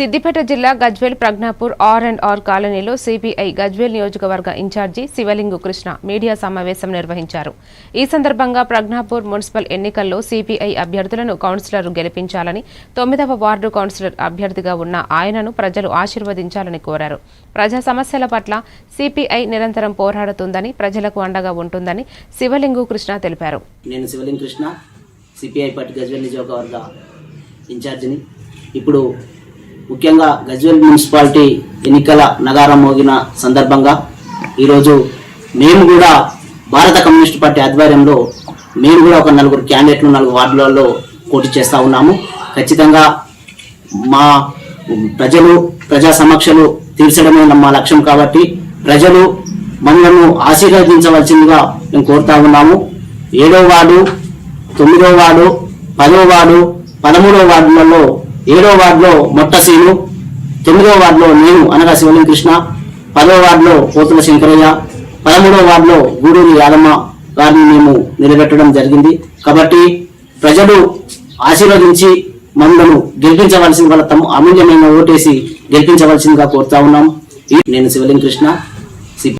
సిద్దిపేట జిల్లా Gajwel Prajnapur R and R కాలనీలో CPI Gajwel నియోజకవర్గ ఇన్ఛార్జి శివలింగు కృష్ణ మీడియా సమావేశం నిర్వహించారు. ఈ సందర్భంగా ప్రజ్ఞాపూర్ మున్సిపల్ ఎన్నికల్లో సిపిఐ అభ్యర్థులను కౌన్సిలర్ గెలిపించాలని తొమ్మిదవ వార్డు కౌన్సిలర్ అభ్యర్థిగా ఉన్న ఆయనను ప్రజలు ఆశీర్వదించాలని కోరారు. ప్రజా సమస్యల పట్ల సిపిఐ నిరంతరం పోరాడుతుందని ప్రజలకు అండగా ఉంటుందని శివలింగు కృష్ణ తెలిపారు. నేను కృష్ణ సిపిఐ పార్టీ గజ్వేల్ నియోజకవర్గ ఇన్ఛార్జిని. ఇప్పుడు ముఖ్యంగా గజ్వేల్ మున్సిపాలిటీ ఎన్నికల నగారం మోగిన సందర్భంగా ఈరోజు మేము కూడా భారత కమ్యూనిస్ట్ పార్టీ ఆధ్వర్యంలో మేము కూడా ఒక నలుగురు క్యాండిడేట్లు నలుగురు వార్డులలో పోటీ చేస్తూ ఉన్నాము. ఖచ్చితంగా మా ప్రజలు ప్రజా సమక్షలు తీర్చడమే మా లక్ష్యం కాబట్టి ప్రజలు మనలను ఆశీర్వదించవలసిందిగా మేము కోరుతా ఉన్నాము. ఏడో వార్డు తొమ్మిదో వార్డు పదో వార్డు పదమూడో వార్డులలో ఏడో వార్డులో మొట్టసీను తొమ్మిదో వార్డులో నేను అనగా శివలింగ కృష్ణ పదో వార్డులో పోతుల శంకరయ్య పదమూడో వార్డులో గూడూరి యాదమ్మ గారిని మేము నిలబెట్టడం జరిగింది. కాబట్టి ప్రజలు ఆశీర్వదించి మమ్మల్ని గెలిపించవలసిన వాళ్ళ తమ అమూల్యమైన ఓటేసి గెలిపించవలసిందిగా కోరుతా ఉన్నాం. నేను శివలింగ కృష్ణ.